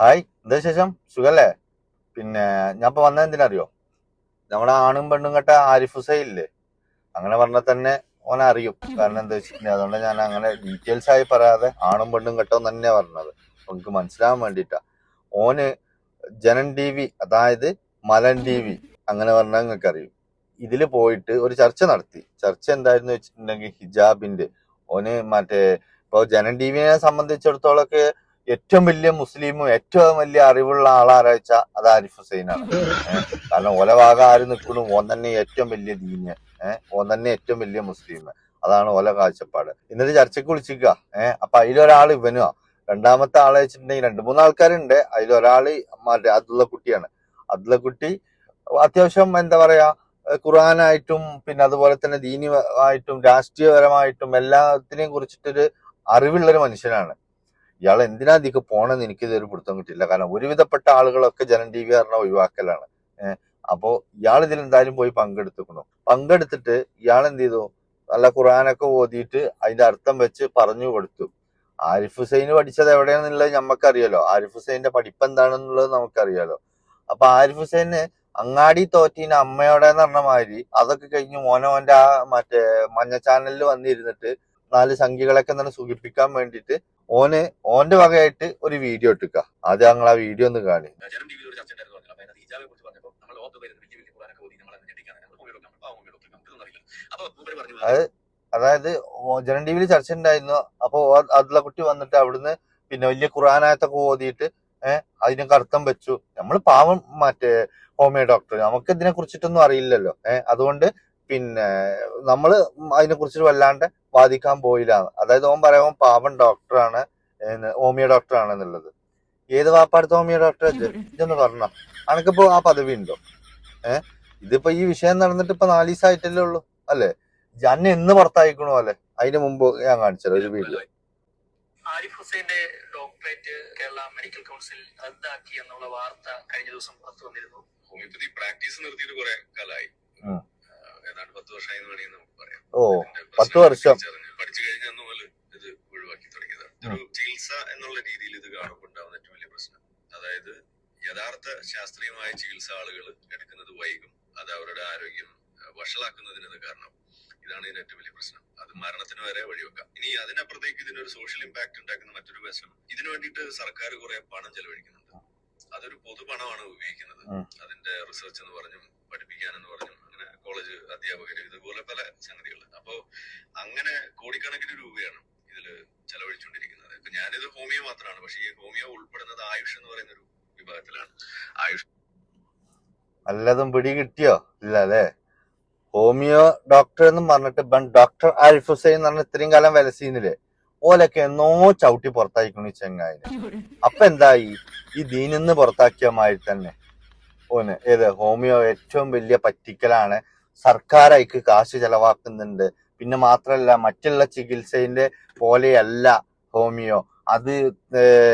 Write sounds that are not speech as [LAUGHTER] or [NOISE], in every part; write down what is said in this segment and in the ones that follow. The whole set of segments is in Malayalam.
ഹായ് എന്താ ശേഷം സുഖല്ലേ? പിന്നെ ഞാൻ ഇപ്പൊ വന്നത് എന്തിനറിയോ നമ്മുടെ ആണും പെണ്ണും കേട്ട ആരിഫ് ഹുസൈൻ ഇല്ലേ അങ്ങനെ പറഞ്ഞാൽ തന്നെ ഓനെ അറിയും. കാരണം എന്താ വെച്ചിട്ടുണ്ടെങ്കിൽ അതുകൊണ്ട് ഞാൻ അങ്ങനെ ഡീറ്റെയിൽസ് ആയി പറയാതെ ആണും പെണ്ണും കേട്ടോ തന്നെ പറഞ്ഞത്. നമുക്ക് മനസ്സിലാവാൻ വേണ്ടിട്ടാ ഓന് ജനൻ ടി വി അതായത് മലൻ ടി വി അങ്ങനെ പറഞ്ഞാൽ നിങ്ങൾക്ക് അറിയും. ഇതിൽ പോയിട്ട് ഒരു ചർച്ച നടത്തി. ചർച്ച എന്തായിരുന്നു വെച്ചിട്ടുണ്ടെങ്കിൽ ഹിജാബിന്റെ ഓന് മറ്റേ ഇപ്പൊ ജനൻ ടി വിനെ സംബന്ധിച്ചിടത്തോളൊക്കെ ഏറ്റവും വലിയ മുസ്ലിമും ഏറ്റവും വലിയ അറിവുള്ള ആളാരാച്ച അത് ആരിഫ് ഹുസൈനാണ്. കാരണം ഭാഗം ആര് നിൽക്കണു ഓൻ തന്നെ ഏറ്റവും വലിയ ദീന്. ഏഹ് ഓൻ തന്നെ ഏറ്റവും വലിയ മുസ്ലിം. അതാണ് ഓല കാഴ്ചപ്പാട്. എന്നിട്ട് ചർച്ചയ്ക്ക് വിളിച്ചിക്ക ഏഹ് അപ്പൊ അതിലൊരാൾ ഇവനുവാ രണ്ടാമത്തെ ആളെ വെച്ചിട്ടുണ്ടെങ്കിൽ രണ്ട് മൂന്ന് ആൾക്കാരുണ്ട്. അതിലൊരാൾ മറ്റേ അതുള്ള കുട്ടിയാണ് അതുള്ള കുട്ടി അത്യാവശ്യം എന്താ പറയാ ഖുർആനായിട്ടും പിന്നെ അതുപോലെ തന്നെ ദീനി ആയിട്ടും രാഷ്ട്രീയപരമായിട്ടും എല്ലാത്തിനെയും കുറിച്ചിട്ടൊരു അറിവുള്ളൊരു മനുഷ്യനാണ്. ഇയാൾ എന്തിനാ ഇതിക്ക് പോണെന്ന് എനിക്ക് ഇതൊരു പിടുത്തം കിട്ടില്ല കാരണം ഒരുവിധപ്പെട്ട ആളുകളൊക്കെ ജനൻ ടി വി ആറിനെ ഒഴിവാക്കലാണ്. ഏഹ് അപ്പോ ഇയാൾ ഇതിൽ എന്തായാലും പോയി പങ്കെടുത്തുക്കണു പങ്കെടുത്തിട്ട് ഇയാൾ എന്ത് ചെയ്തു? നല്ല ഖുറാനൊക്കെ ഓതിയിട്ട് അതിന്റെ അർത്ഥം വെച്ച് പറഞ്ഞു കൊടുത്തു. ആരിഫ് ഹുസൈൻ പഠിച്ചത് എവിടെയാണെന്നുള്ളത് നമുക്കറിയാലോ ആരിഫ് ഹുസൈന്റെ പഠിപ്പ് എന്താണെന്നുള്ളത് നമുക്കറിയാലോ. അപ്പൊ ആരിഫ് ഹുസൈന് അങ്ങാടി തോറ്റീന് അമ്മയോടെ എന്ന് പറഞ്ഞ മാതിരി അതൊക്കെ കഴിഞ്ഞ് മോനോന്റെ ആ മറ്റേ മഞ്ഞ ചാനലിൽ വന്നിരുന്നിട്ട് നാല് സംഖ്യകളൊക്കെ തന്നെ സുഖിപ്പിക്കാൻ വേണ്ടിയിട്ട് ഓന് ഓന്റെ വകയായിട്ട് ഒരു വീഡിയോ ഇട്ടുക ആദ്യം ഞങ്ങൾ ആ വീഡിയോ ഒന്ന് കാണി. അത് അതായത് ജനം ടി വിയിൽ ചർച്ച ഉണ്ടായിരുന്നു അപ്പൊ അതിലെ കുട്ടി വന്നിട്ട് അവിടുന്ന് പിന്നെ വലിയ ഖുറാനായത്തൊക്കെ ഓതിയിട്ട് ഏഹ് അതിനൊക്കെ അർത്ഥം വെച്ചു. നമ്മൾ പാവം മറ്റേ ഹോമിയോ ഡോക്ടർ. നമുക്ക് ഇതിനെ കുറിച്ചിട്ടൊന്നും അറിയില്ലല്ലോ. ഏഹ് അതുകൊണ്ട് പിന്നെ നമ്മൾ അതിനെ കുറിച്ച് വല്ലാണ്ട് വാദിക്കാൻ പോയില്ല അതായത് ഓൻ പറയാൻ പാവൻ ഡോക്ടറാണ് ഹോമിയോ ഡോക്ടറാണ് എന്നുള്ളത് ഏത് വാപ്പാടുത്ത ഹോമിയോ ഡോക്ടർ ഇതെന്ന് [LAUGHS] പറഞ്ഞ. അനക്കിപ്പോ ആ പദവി ഉണ്ടോ? ഏഹ് ഇതിപ്പോ ഈ വിഷയം നടന്നിട്ട് ഇപ്പൊ നാല് ദിവസമായിട്ടല്ലേ ഉള്ളൂ അല്ലേ? അന്നെ എന്ന് പുറത്തായിക്കണോ അല്ലെ? അതിന് മുമ്പ് ഞാൻ കാണിച്ചത് ഒരു വീഡിയോ. ആരിഫ് ഹുസൈന്റെ ഡോക്ടറേറ്റ് കേരള മെഡിക്കൽ കൗൺസിൽ റദ്ദാക്കി എന്നുള്ള വാർത്ത കഴിഞ്ഞ ദിവസം പുറത്തു വന്നിരുന്നു. ഹോമിയോപ്പതി പ്രാക്ടീസ് നിർത്തിയിട്ട് കുറെ കാലമായി. ഏതാണ്ട് പത്ത് വർഷമായി എന്ന് വേണമെങ്കിൽ നമുക്ക് പറയാം. ഓ പത്ത് പ്രശ്നം വർഷം. പഠിച്ചു കഴിഞ്ഞ അന്ന് മുതൽ ഇത് ഒഴിവാക്കി തുടങ്ങിയതാണ്. ഇതൊരു ചികിത്സ എന്നുള്ള രീതിയിൽ ഇത് കാണുമ്പോൾ ഉണ്ടാവുന്ന ഏറ്റവും വലിയ പ്രശ്നം. അതായത് യഥാർത്ഥ ശാസ്ത്രീയമായ ചികിത്സ ആളുകൾ എടുക്കുന്നത് വൈകും അത് അവരുടെ ആരോഗ്യം വഷളാക്കുന്നതിന് കാരണം. ഇതാണ് ഇതിന്റെ ഏറ്റവും വലിയ പ്രശ്നം. അത് മരണത്തിന് വരെ വഴിവെക്കാം ഇനി അതിനപ്പുറത്തേക്ക് ഇതിനൊരു സോഷ്യൽ ഇമ്പാക്ട് ഉണ്ടാക്കുന്ന മറ്റൊരു വശം ഇതിനു വേണ്ടിയിട്ട് സർക്കാർ കുറെ പണം ചെലവഴിക്കുന്നുണ്ട്. അതൊരു പൊതുപണമാണ് ഉപയോഗിക്കുന്നത്. അതിന്റെ റിസർച്ച് എന്ന് പറഞ്ഞും പഠിപ്പിക്കാനെന്ന് പറഞ്ഞും അങ്ങനെ കോളേജ് അധ്യാപകർ ഇതുപോലെ പല സംഗതികൾ അപ്പോ അങ്ങനെ കോടിക്കണക്കിന് രൂപയാണ് ഇതിൽ ചെലവഴിച്ചുകൊണ്ടിരിക്കുന്നത് ഇപ്പൊ ഞാനിത് ഹോമിയോ മാത്രമാണ് പക്ഷെ ഈ ഹോമിയോ ഉൾപ്പെടുന്നത് ആയുഷ് എന്ന് പറയുന്ന ഒരു വിഭാഗത്തിലാണ്. ആയുഷ് വല്ലതും പിടി കിട്ടിയോ? ഇല്ല അല്ലേ ഹോമിയോ ഡോക്ടർ എന്ന് പറഞ്ഞിട്ട് ബൺ ഡോക്ടർ ആരിഫ് ഹുസൈൻ എന്ന് പറഞ്ഞ ഇത്രയും കാലം വിലസീന്നില്ലേ ഓലൊക്കെ എന്നോ ചവിട്ടി പുറത്തായിക്കണു ചെങ്ങായി ചെങ്ങായിനെ. അപ്പൊ എന്തായി ഈ ദീനിന്ന് പുറത്താക്കിയ മാതിരി തന്നെ. ഓന് ഏത് ഹോമിയോ ഏറ്റവും വലിയ പറ്റിക്കലാണ്. സർക്കാർ അതിക്ക് കാശ് ചെലവാക്കുന്നുണ്ട്. പിന്നെ മാത്രല്ല മറ്റുള്ള ചികിത്സന്റെ പോലെയല്ല ഹോമിയോ. അത്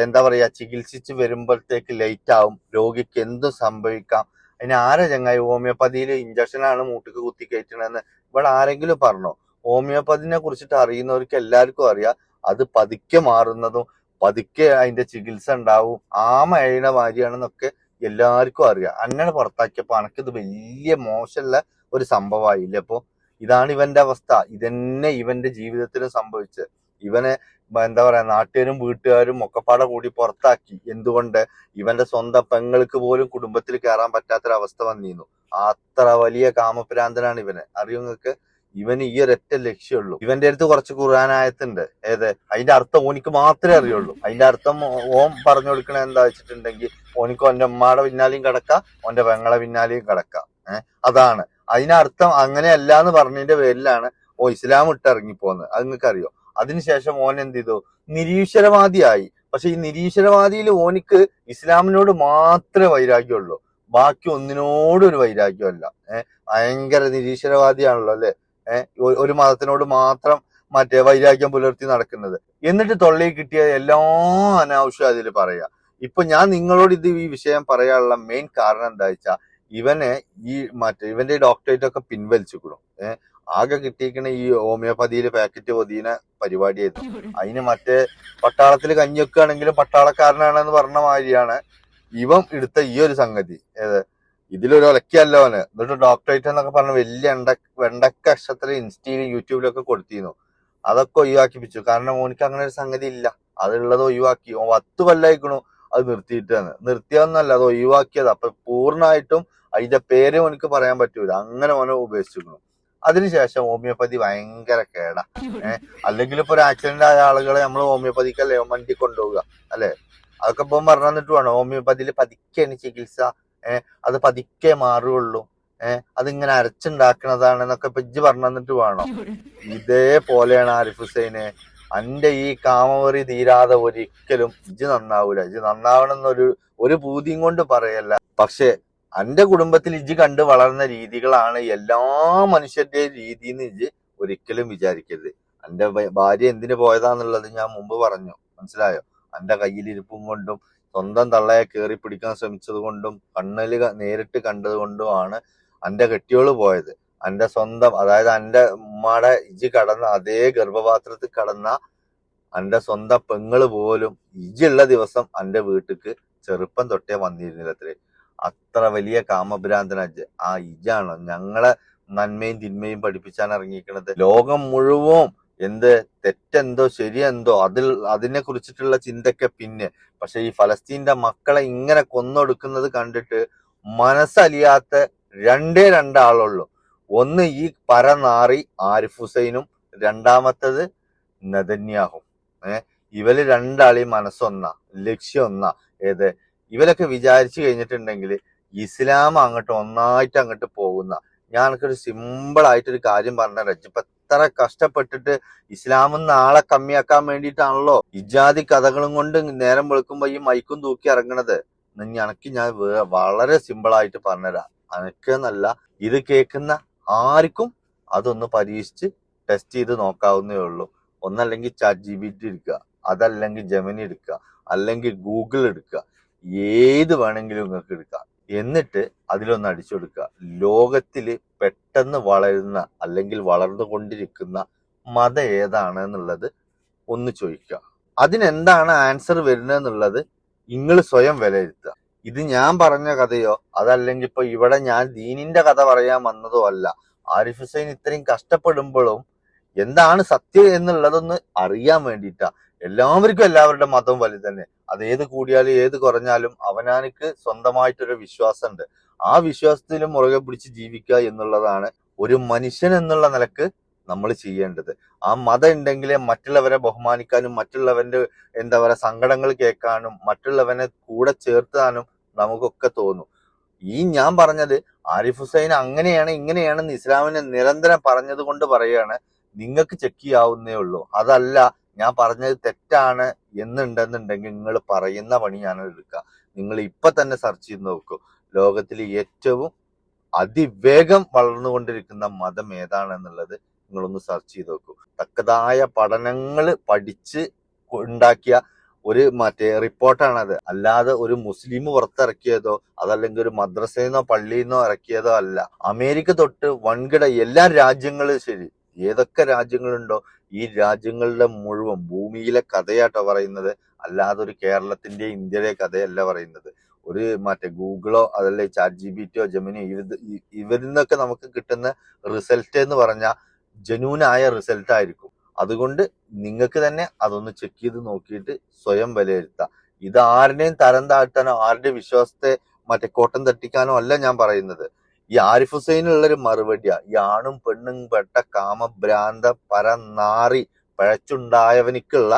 എന്താ പറയാ ചികിത്സിച്ച് വരുമ്പോഴത്തേക്ക് ലേറ്റ് ആവും രോഗിക്ക് എന്തും സംഭവിക്കാം? അതിന് ആരെ ചങ്ങായി ഹോമിയോപ്പതിയിൽ ഇഞ്ചക്ഷനാണ് മൂട്ടിക്ക് കുത്തി കയറ്റണമെന്ന് ഇവിടെ ആരെങ്കിലും പറഞ്ഞോ? ഹോമിയോപ്പതിനെ കുറിച്ചിട്ട് അറിയുന്നവർക്ക് എല്ലാവർക്കും അറിയാം. അത് പതുക്കെ മാറുന്നതും പതുക്കെ അതിന്റെ ചികിത്സ ഉണ്ടാവും. ആമ എഴുന്ന മാതിരിയാണെന്നൊക്കെ എല്ലാവർക്കും അറിയാം. അങ്ങനെ പുറത്താക്കിയപ്പോ അനക്കിത് വലിയ മോശമുള്ള ഒരു സംഭവമായില്ലേ അപ്പോൾ ഇതാണ് ഇവന്റെ അവസ്ഥ. ഇതന്നെ ഇവന്റെ ജീവിതത്തിൽ സംഭവിച്ചത്. ഇവനെ എന്താ പറയാ നാട്ടുകാരും വീട്ടുകാരും ഒക്കെപ്പാടെ കൂടി പുറത്താക്കി. എന്തുകൊണ്ട്? ഇവന്റെ സ്വന്തം പെങ്ങൾക്ക് പോലും കുടുംബത്തിൽ കയറാൻ പറ്റാത്തൊരവസ്ഥ വന്നിരുന്നു. അത്ര വലിയ കാമപ്രാന്തനാണ് ഇവന്. അറിയോ നിങ്ങക്ക് ഇവന് ഈ ഒരൊറ്റ ലക്ഷ്യമുള്ളൂ ഇവന്റെ അടുത്ത് കുറച്ച് കുറാനായത്തുണ്ട് ഏത്? അതിന്റെ അർത്ഥം ഓനിക്ക് മാത്രമേ അറിയുള്ളൂ. അതിന്റെ അർത്ഥം ഓം പറഞ്ഞു കൊടുക്കണ എന്താ വെച്ചിട്ടുണ്ടെങ്കിൽ ഓനിക്ക് ഓന്റെ ഉമ്മയുടെ പിന്നാലെയും കിടക്കാം ഓന്റെ പെങ്ങളെ പിന്നാലെയും കിടക്കാം. ഏഹ് അതാണ്. അതിനർത്ഥം അങ്ങനെയല്ല എന്ന് പറഞ്ഞതിന്റെ പേരിലാണ് ഓ ഇസ്ലാം ഇട്ടിറങ്ങിപ്പോന്ന് അത് നിങ്ങൾക്ക് അറിയോ അതിനുശേഷം ഓൻ എന്ത് ചെയ്തു? നിരീശ്വരവാദിയായി. പക്ഷെ ഈ നിരീശ്വരവാദിയിൽ ഓനിക്ക് ഇസ്ലാമിനോട് മാത്രമേ വൈരാഗ്യമുള്ളൂ. ബാക്കി ഒന്നിനോടും ഒരു വൈരാഗ്യമല്ല. ഏഹ് ഭയങ്കര നിരീശ്വരവാദിയാണല്ലോ അല്ലെ? ഒരു മതത്തിനോട് മാത്രം മറ്റേ വൈരാഗ്യം പുലർത്തി നടക്കുന്നത്. എന്നിട്ട് തൊള്ളി കിട്ടിയ എല്ലാ അനാവശ്യം അതിൽ പറയാ. ഇപ്പൊ ഞാൻ നിങ്ങളോട് ഇത് ഈ വിഷയം പറയാനുള്ള മെയിൻ കാരണം എന്താ വെച്ചാ ഇവനെ ഈ മറ്റേ ഇവന്റെ ഡോക്ടറേറ്റ് ഒക്കെ പിൻവലിച്ചുക്കണം ഏഹ് ആകെ കിട്ടിയിരിക്കുന്ന ഈ ഹോമിയോപ്പതിയിൽ പാക്കറ്റ് പൊതിയുന്ന പരിപാടിയായിരുന്നു അതിന് മറ്റേ പട്ടാളത്തിൽ കഞ്ഞി ആണെങ്കിലും പട്ടാളക്കാരനാണെന്ന് പറഞ്ഞ മാതിരിയാണ് ഇവൻ എടുത്ത ഈ ഒരു സംഗതി. ഏത്? ഇതിലൊരു ഒലക്കല്ല അവന്. എന്നിട്ട് ഡോക്ടറേറ്റ് എന്നൊക്കെ പറഞ്ഞ വലിയ വെണ്ടക്ക അക്ഷരത്തിൽ ഇൻസ്റ്റയിലും യൂട്യൂബിലൊക്കെ കൊടുത്തിരുന്നു. അതൊക്കെ ഒഴിവാക്കിപ്പിച്ചു കാരണം ഓനിക്ക് അങ്ങനെ ഒരു സംഗതി ഇല്ല. അതുള്ളത് ഒഴിവാക്കി. ഓ പത്ത് കൊല്ലായിക്കണു. അത് നിർത്തിയിട്ടാണ്. നിർത്തിയതൊന്നല്ല അത് ഒഴിവാക്കിയത്. അപ്പൊ പൂർണമായിട്ടും അതിന്റെ പേര് ഓനിക്ക് പറയാൻ പറ്റൂല. അങ്ങനെ ഓനെ ഉപേക്ഷിക്കുന്നു അതിനുശേഷം ഹോമിയോപ്പതി ഭയങ്കര കേടാ. ഏഹ് അല്ലെങ്കിൽ ഇപ്പൊ ഒരു ആക്സിഡന്റ് ആയ ആളുകളെ നമ്മൾ ഹോമിയോപ്പതിക്കല്ലേ വണ്ടി കൊണ്ടുപോവുക. അല്ലെ? അതൊക്കെ ഇപ്പം പറഞ്ഞു തന്നിട്ട് വേണം. ഹോമിയോപ്പതിയിൽ പതിക്കാണ് ചികിത്സ അത് പതുക്കെ മാറുകയുള്ളൂ. ഏഹ് അതിങ്ങനെ അരച്ചുണ്ടാക്കണതാണ് എന്നൊക്കെ ഇപ്പൊ പറഞ്ഞു തന്നിട്ട് വേണം? ഇതേപോലെയാണ് ആരിഫ് ഹുസൈന്. അന്റെ ഈ കാമവറി തീരാതെ ഒരിക്കലും ഇജ്ജ് നന്നാവൂല. ഇജ്ജ് നന്നാവണമെന്നൊരു ഒരു ഭൂതിയും കൊണ്ട് പറയല്ല. പക്ഷെ അന്റെ കുടുംബത്തിൽ ഇജ്ജ് കണ്ട് വളർന്ന രീതികളാണ് എല്ലാ മനുഷ്യരുടെയും രീതി എന്ന് ഒരിക്കലും വിചാരിക്കരുത്. അന്റെ ഭാര്യ എന്തിനു പോയതാന്നുള്ളത് ഞാൻ മുമ്പ് പറഞ്ഞു. മനസ്സിലായോ? അന്റെ കയ്യിലിരിപ്പും കൊണ്ടും സ്വന്തം തള്ളയെ കയറി പിടിക്കാൻ ശ്രമിച്ചത് കൊണ്ടും കണ്ണിൽ ക- നേരിട്ട് കണ്ടത് കൊണ്ടുമാണ് അന്റെ കെട്ടിയോൾ പോയത്. അന്റെ സ്വന്തം അതായത് അന്റെ ഉമ്മാടെ ഇജി കടന്ന അതേ ഗർഭപാത്രത്തിൽ കടന്ന അന്റെ സ്വന്തം പെങ്ങൾ പോലും ഇജുള്ള ദിവസം അന്റെ വീട്ടിക്ക് ചെറുപ്പം തൊട്ടേ വന്നിരുന്നില്ലത്രേ അത്ര. വലിയ കാമഭ്രാന്തന ആ ഇജാണ് ഞങ്ങളെ നന്മയും തിന്മയും പഠിപ്പിച്ചാണ് ഇറങ്ങിയിരിക്കുന്നത് ലോകം മുഴുവൻ എന്ത് തെറ്റെന്തോ ശരിയെന്തോ അതിൽ അതിനെ കുറിച്ചിട്ടുള്ള ചിന്തക്ക് പിന്നെ പക്ഷെ ഈ ഫലസ്തീന്റെ മക്കളെ ഇങ്ങനെ കൊന്നൊടുക്കുന്നത് കണ്ടിട്ട് മനസ്സലിയാത്ത രണ്ടേ രണ്ടാളുള്ളൂ. ഒന്ന് ഈ പരനാറി ആരിഫ് ഹുസൈനും രണ്ടാമത്തത് നദന്യാഹും ഏഹ് ഇവർ രണ്ടാളെയും മനസ്സൊന്ന ലക്ഷ്യം ഒന്ന ഏത്? ഇവരൊക്കെ വിചാരിച്ചു കഴിഞ്ഞിട്ടുണ്ടെങ്കിൽ ഇസ്ലാം അങ്ങോട്ട് ഒന്നായിട്ട് അങ്ങോട്ട് പോകുന്ന. ഞാൻ ഒരു സിമ്പിൾ ആയിട്ടൊരു കാര്യം പറഞ്ഞ ഇപ്പൊ എത്ര കഷ്ടപ്പെട്ടിട്ട് ഇസ്ലാമിൽ ആളെ കമ്മിയാക്കാൻ വേണ്ടിയിട്ടാണല്ലോ ഇജാതി കഥകളും കൊണ്ട് നേരം വെളുക്കുമ്പോ ഈ മൈക്കും തൂക്കി ഇറങ്ങണത്. എനിക്ക് ഞാൻ വളരെ സിമ്പിൾ ആയിട്ട് പറഞ്ഞുതരാം അനക്കെന്നല്ല ഇത് കേൾക്കുന്ന ആർക്കും അതൊന്ന് പരീക്ഷിച്ച് ടെസ്റ്റ് ചെയ്ത് നോക്കാവുന്നേ ഉള്ളൂ. ഒന്നല്ലെങ്കിൽ ചാറ്റ് ജി ബി ടി എടുക്കുക അതല്ലെങ്കിൽ ജെമിനി എടുക്കുക അല്ലെങ്കിൽ ഗൂഗിൾ എടുക്കുക ഏത് വേണമെങ്കിലും നിങ്ങൾക്ക് എടുക്കാം. എന്നിട്ട് അതിലൊന്ന് അടിച്ചു കൊടുക്കുക. ലോകത്തിൽ പെട്ടെന്ന് വളരുന്ന അല്ലെങ്കിൽ വളർന്നുകൊണ്ടിരിക്കുന്ന മതം ഏതാണ് എന്നുള്ളത് ഒന്ന് ചോദിക്കുക. അതിനെന്താണ് ആൻസർ വരുന്നത് എന്നുള്ളത് നിങ്ങൾ സ്വയം വിലയിരുത്തുക. ഇത് ഞാൻ പറഞ്ഞ കഥയോ അതല്ലെങ്കിൽ ഇപ്പൊ ഇവിടെ ഞാൻ ദീനിന്റെ കഥ പറയാൻ വന്നതോ അല്ല. ആരിഫ് ഹുസൈൻ ഇത്രയും കഷ്ടപ്പെടുമ്പോഴും എന്താണ് സത്യം എന്നുള്ളതൊന്ന് അറിയാൻ വേണ്ടിയിട്ടാ. എല്ലാവർക്കും എല്ലാവരുടെ മതം വലുത് തന്നെ. അത് ഏത് കൂടിയാലും ഏത് കുറഞ്ഞാലും അവനാനക്ക് സ്വന്തമായിട്ടൊരു വിശ്വാസമുണ്ട്. ആ വിശ്വാസത്തിൽ മുറുകെ പിടിച്ച് ജീവിക്കുക എന്നുള്ളതാണ് ഒരു മനുഷ്യൻ എന്നുള്ള നിലയ്ക്ക് നമ്മൾ ചെയ്യേണ്ടത്. ആ മതം ഉണ്ടെങ്കിലേ മറ്റുള്ളവരെ ബഹുമാനിക്കാനും മറ്റുള്ളവന്റെ എന്താ പറയുക സങ്കടങ്ങൾ കേൾക്കാനും മറ്റുള്ളവനെ കൂടെ ചേർത്താനും നമുക്കൊക്കെ തോന്നും. ഈ ഞാൻ പറഞ്ഞത് ആരിഫ് ഹുസൈൻ അങ്ങനെയാണ് ഇങ്ങനെയാണെന്ന് ഇസ്ലാമിനെ നിരന്തരം പറഞ്ഞത് കൊണ്ട് പറയാണ് നിങ്ങൾക്ക് ചെക്ക് ചെയ്യാവുന്നേ ഉള്ളൂ. അതല്ല ഞാൻ പറഞ്ഞത് തെറ്റാണ് എന്നുണ്ടെന്നുണ്ടെങ്കിൽ നിങ്ങൾ പറയുന്ന പണി ഞാൻ എടുക്കുക. നിങ്ങൾ ഇപ്പൊ തന്നെ സെർച്ച് ചെയ്ത് നോക്കൂ. ലോകത്തിൽ ഏറ്റവും അതിവേഗം വളർന്നുകൊണ്ടിരിക്കുന്ന മതം ഏതാണെന്നുള്ളത് നിങ്ങളൊന്ന് സെർച്ച് ചെയ്ത് നോക്കൂ. തക്കതായ പഠനങ്ങൾ പഠിച്ച് ഉണ്ടാക്കിയ ഒരു മറ്റേ റിപ്പോർട്ടാണത്. അല്ലാതെ ഒരു മുസ്ലിം പുറത്തിറക്കിയതോ അതല്ലെങ്കിൽ ഒരു മദ്രസയിൽ നിന്നോ പള്ളിയിൽ നിന്നോ ഇറക്കിയതോ അല്ല. അമേരിക്ക തൊട്ട് വൻകിട എല്ലാ രാജ്യങ്ങളും ശരി. ഏതൊക്കെ രാജ്യങ്ങളുണ്ടോ ഈ രാജ്യങ്ങളുടെ മുഴുവൻ ഭൂമിയിലെ കഥയാട്ടോ പറയുന്നത്. അല്ലാതെ ഒരു കേരളത്തിന്റെ ഇന്ത്യയിലെ കഥയല്ല പറയുന്നത്. ഒരു മറ്റേ ഗൂഗിളോ അതല്ലേ ചാറ്റ് ജി ബി ടിയോ ജമിനി ഇവരിൽ നിന്നൊക്കെ നമുക്ക് കിട്ടുന്ന റിസൾട്ട് എന്ന് പറഞ്ഞാൽ ജനൂനായ റിസൾട്ട് ആയിരിക്കും. അതുകൊണ്ട് നിങ്ങൾക്ക് തന്നെ അതൊന്ന് ചെക്ക് ചെയ്ത് നോക്കിയിട്ട് സ്വയം വിലയിരുത്താം. ഇത് ആരുടെയും തരം താഴ്ത്താനോ ആരുടെ വിശ്വാസത്തെ മറ്റേ കോട്ടം തട്ടിക്കാനോ അല്ല ഞാൻ പറയുന്നത്. ഈ ആരിഫ് ഹുസൈനുള്ള ഒരു മറുപടിയാ. ഈ ആണും പെണ്ണും പെട്ട കാമഭ്രാന്ത പരനാറി പഴച്ചുണ്ടായവനിക്കുള്ള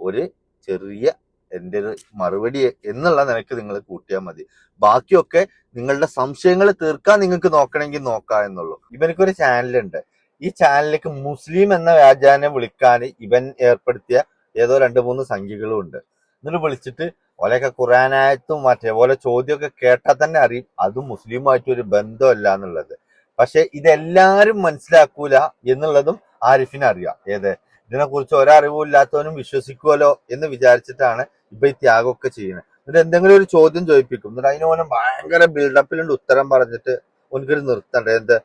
ഒരു ചെറിയ എന്റെ ഒരു മറുപടി എന്നുള്ള നിനക്ക് നിങ്ങൾ കൂട്ടിയാൽ മതി. ബാക്കിയൊക്കെ നിങ്ങളുടെ സംശയങ്ങൾ തീർക്കാൻ നിങ്ങൾക്ക് നോക്കണമെങ്കിൽ നോക്കാം എന്നുള്ളൂ. ഇവനക്കൊരു ചാനലുണ്ട്. ഈ ചാനലിലേക്ക് മുസ്ലിം എന്ന വ്യാജാനെ വിളിക്കാൻ ഇവൻ ഏർപ്പെടുത്തിയ ഏതോ രണ്ട് മൂന്ന് സംഖ്യകളും ഉണ്ട്. എന്നിട്ട് വിളിച്ചിട്ട് ഓലൊക്കെ ഖുറാനായത്തും മറ്റേ പോലെ ചോദ്യമൊക്കെ കേട്ടാൽ തന്നെ അറിയും. അതും മുസ്ലിമായിട്ട് ഒരു ബന്ധമല്ല എന്നുള്ളത്. പക്ഷെ ഇതെല്ലാരും മനസ്സിലാക്കൂല എന്നുള്ളതും ആരിഫിന് അറിയാം. ഏത്? ഇതിനെക്കുറിച്ച് ഒരറിവും ഇല്ലാത്തവനും വിശ്വസിക്കുമല്ലോ എന്ന് വിചാരിച്ചിട്ടാണ് ഇപ്പൊ ഈ ത്യാഗമൊക്കെ ചെയ്യുന്നത്. എന്നിട്ട് എന്തെങ്കിലും ഒരു ചോദ്യം ചോദിപ്പിക്കും. എന്നിട്ട് അതിന് മോനെ ഭയങ്കര ബിൽഡപ്പിലുണ്ട് ഉത്തരം പറഞ്ഞിട്ട് ഒനിക്കൊരു നിർത്തണ്ടേ? എന്ത്?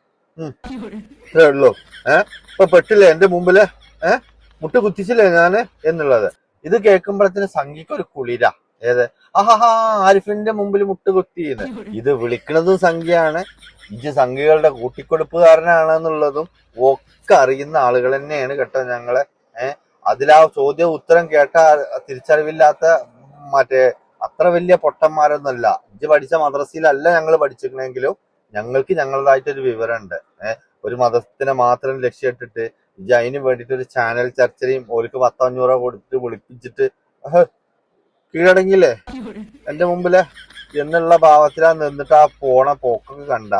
ഉള്ളൂ. ഏഹ് ഇപ്പൊ പെട്ടില്ലേ എന്റെ മുമ്പിൽ? ഏഹ് മുട്ട് കുത്തിച്ചില്ലേ ഞാൻ? എന്നുള്ളത്. ഇത് കേൾക്കുമ്പോഴത്തേന് സംഘിക്ക് ഒരു കുളിര. ഏത്? ആഹാ ആരിഫിന്റെ മുമ്പിൽ മുട്ട് കുത്തിന്ന് ഇത് വിളിക്കുന്നതും സംഖ്യയാണ്. ഇജ് സംഖ്യകളുടെ കൂട്ടിക്കൊടുപ്പുകാരനാണെന്നുള്ളതും ഒക്കെ അറിയുന്ന ആളുകൾ തന്നെയാണ് കേട്ടോ ഞങ്ങളെ. ഏഹ് അതിലാ ചോദ്യം ഉത്തരം കേട്ട തിരിച്ചറിവില്ലാത്ത മറ്റേ അത്ര വലിയ പൊട്ടന്മാരൊന്നുമല്ല. ഇജ് പഠിച്ച മദ്രസയിലല്ല ഞങ്ങൾ പഠിച്ചിരിക്കണെങ്കിലും ഞങ്ങൾക്ക് ഞങ്ങളുടേതായിട്ടൊരു വിവരമുണ്ട്. ഏഹ് ഒരു മതത്തിനെ മാത്രം ലക്ഷ്യമിട്ടിട്ട് ഇജ് അതിന് വേണ്ടിയിട്ട് ഒരു ചാനൽ ചർച്ചയും ഓർക്ക് പത്തഞ്ഞൂറോ കൊടുത്തിട്ട് വിളിപ്പിച്ചിട്ട് കീഴടങ്ങിയില്ലേ? എന്റെ മുമ്പിലെ. എന്നുള്ള ഭാവത്തിലാ നിന്നിട്ട് ആ പോണ പോക്കൊക്കെ കണ്ട.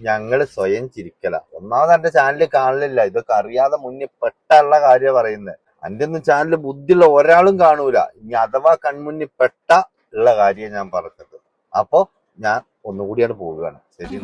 ഞങ്ങൾ സ്വയം ചിരിക്കല. ഒന്നാമത് എന്റെ ചാനൽ കാണലില്ല. ഇതൊക്കെ അറിയാതെ മുന്നിൽ പെട്ടുള്ള കാര്യം പറയുന്നത് എന്റെ ഒന്നും ചാനൽ ബുദ്ധിയുള്ള ഒരാളും കാണൂല. ഇനി അഥവാ കൺമുന്നിൽ പെട്ട ഉള്ള കാര്യം ഞാൻ പറഞ്ഞത്. അപ്പോ ഞാൻ ഒന്നുകൂടിയാണ് പോവുകയാണ്. ശരി.